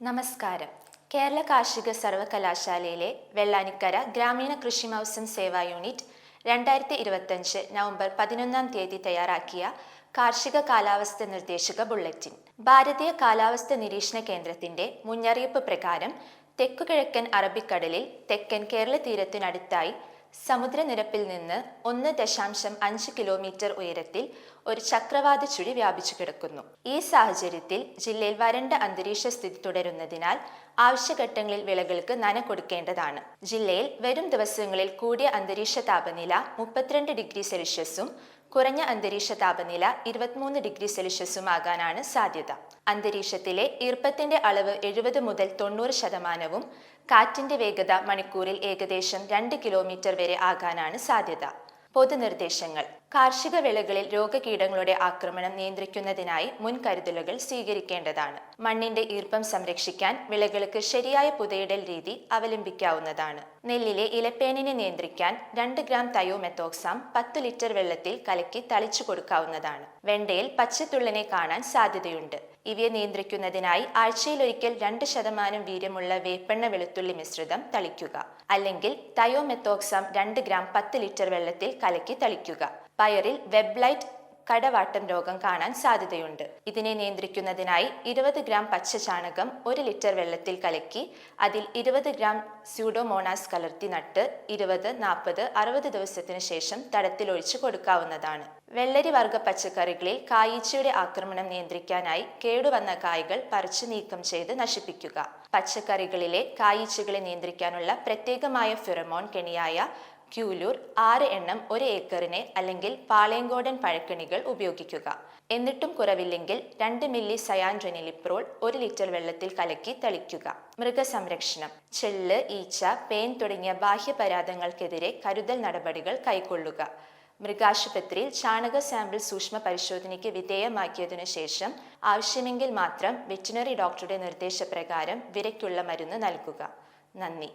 നമസ്കാരം. കേരള കാർഷിക സർവകലാശാലയിലെ വെള്ളാനിക്കര ഗ്രാമീണ കൃഷി മൗസം സേവാ യൂണിറ്റ് രണ്ടായിരത്തി ഇരുപത്തഞ്ച് നവംബർ പതിനൊന്നാം തീയതി തയ്യാറാക്കിയ കാർഷിക കാലാവസ്ഥ നിർദ്ദേശക ബുള്ളറ്റിൻ. ഭാരതീയ കാലാവസ്ഥ നിരീക്ഷണ കേന്ദ്രത്തിന്റെ മുന്നറിയിപ്പ് പ്രകാരം തെക്കുകിഴക്കൻ അറബിക്കടലിൽ തെക്കൻ കേരള തീരത്തിനടുത്തായി സമുദ്രനിരപ്പിൽ നിന്ന് ഒന്ന് ദശാംശം അഞ്ച് കിലോമീറ്റർ ഉയരത്തിൽ ഒരു ചക്രവാത ചുഴി വ്യാപിച്ചു കിടക്കുന്നു. ഈ സാഹചര്യത്തിൽ ജില്ലയിൽ വരണ്ട അന്തരീക്ഷ സ്ഥിതി തുടരുന്നതിനാൽ ആവശ്യഘട്ടങ്ങളിൽ വിളകൾക്ക് നന കൊടുക്കേണ്ടതാണ്. ജില്ലയിൽ വരും ദിവസങ്ങളിൽ കൂടിയ അന്തരീക്ഷ താപനില മുപ്പത്തിരണ്ട് ഡിഗ്രി സെൽഷ്യസും കുറഞ്ഞ അന്തരീക്ഷ താപനില ഇരുപത്തിമൂന്ന് ഡിഗ്രി സെൽഷ്യസുമാകാനാണ് സാധ്യത. അന്തരീക്ഷത്തിലെ ഈർപ്പത്തിന്റെ അളവ് എഴുപത് മുതൽ തൊണ്ണൂറ് ശതമാനവും കാറ്റിന്റെ വേഗത മണിക്കൂറിൽ ഏകദേശം രണ്ട് കിലോമീറ്റർ വരെ ആകാനാണ് സാധ്യത. പൊതുനിർദ്ദേശങ്ങൾ. കാർഷിക വിളകളിൽ രോഗകീടങ്ങളുടെ ആക്രമണം നിയന്ത്രിക്കുന്നതിനായി മുൻകരുതലുകൾ സ്വീകരിക്കേണ്ടതാണ്. മണ്ണിന്റെ ഈർപ്പം സംരക്ഷിക്കാൻ വിളകൾക്ക് ശരിയായ പുതയിടൽ രീതി അവലംബിക്കാവുന്നതാണ്. നെല്ലിലെ ഇലപ്പേനിനെ നിയന്ത്രിക്കാൻ രണ്ട് ഗ്രാം തയോമെത്തോക്സാം പത്ത് ലിറ്റർ വെള്ളത്തിൽ കലക്കി തളിച്ചു കൊടുക്കാവുന്നതാണ്. വെണ്ടയിൽ പച്ചത്തുള്ളനെ കാണാൻ സാധ്യതയുണ്ട്. ഇവയെ നിയന്ത്രിക്കുന്നതിനായി ആഴ്ചയിലൊരിക്കൽ രണ്ട് ശതമാനം വീര്യമുള്ള വേപ്പെണ്ണ വെളുത്തുള്ളി മിശ്രിതം തളിക്കുക. അല്ലെങ്കിൽ തയോമെത്തോക്സാം രണ്ട് ഗ്രാം പത്ത് ലിറ്റർ വെള്ളത്തിൽ കലക്കി തളിക്കുക. പയറിൽ വെബ്ലൈറ്റ് കടവാട്ടം രോഗം കാണാൻ സാധ്യതയുണ്ട്. ഇതിനെ നിയന്ത്രിക്കുന്നതിനായി ഇരുപത് ഗ്രാം പച്ചചാണകം ഒരു ലിറ്റർ വെള്ളത്തിൽ കലക്കി അതിൽ ഇരുപത് ഗ്രാം സ്യൂഡോമോണാസ് കലർത്തി നട്ട് ഇരുപത് നാൽപ്പത് അറുപത് ദിവസത്തിനു ശേഷം തടത്തിൽ ഒഴിച്ചു കൊടുക്കാവുന്നതാണ്. വെള്ളരി വർഗ പച്ചക്കറികളിൽ കായീച്ചയുടെ ആക്രമണം നിയന്ത്രിക്കാനായി കേടുവന്ന കായ്കൾ പറിച്ചു നീക്കം ചെയ്ത് നശിപ്പിക്കുക. പച്ചക്കറികളിലെ കായീച്ചകളെ നിയന്ത്രിക്കാനുള്ള പ്രത്യേകമായ ഫിറമോൺ കെണിയായ ക്യൂലൂർ ആറ് എണ്ണം ഒരു ഏക്കറിന് അല്ലെങ്കിൽ പാളയങ്കോടൻ പഴക്കണികൾ ഉപയോഗിക്കുക. എന്നിട്ടും കുറവില്ലെങ്കിൽ രണ്ട് മില്ലി സയാൻഡ്രനിലിപ്രോൾ ഒരു ലിറ്റർ വെള്ളത്തിൽ കലക്കി തളിക്കുക. മൃഗസംരക്ഷണം ചെള്ള് ഈച്ച പേൻ തുടങ്ങിയ ബാഹ്യപരാധങ്ങൾക്കെതിരെ കരുതൽ നടപടികൾ കൈക്കൊള്ളുക. മൃഗാശുപത്രിയിൽ ചാണക സാമ്പിൾ സൂക്ഷ്മ പരിശോധനയ്ക്ക് വിധേയമാക്കിയതിനു ശേഷം ആവശ്യമെങ്കിൽ മാത്രം വെറ്റിനറി ഡോക്ടറുടെ നിർദ്ദേശപ്രകാരം വിരയ്ക്കുള്ള മരുന്ന് നൽകുക. നന്ദി.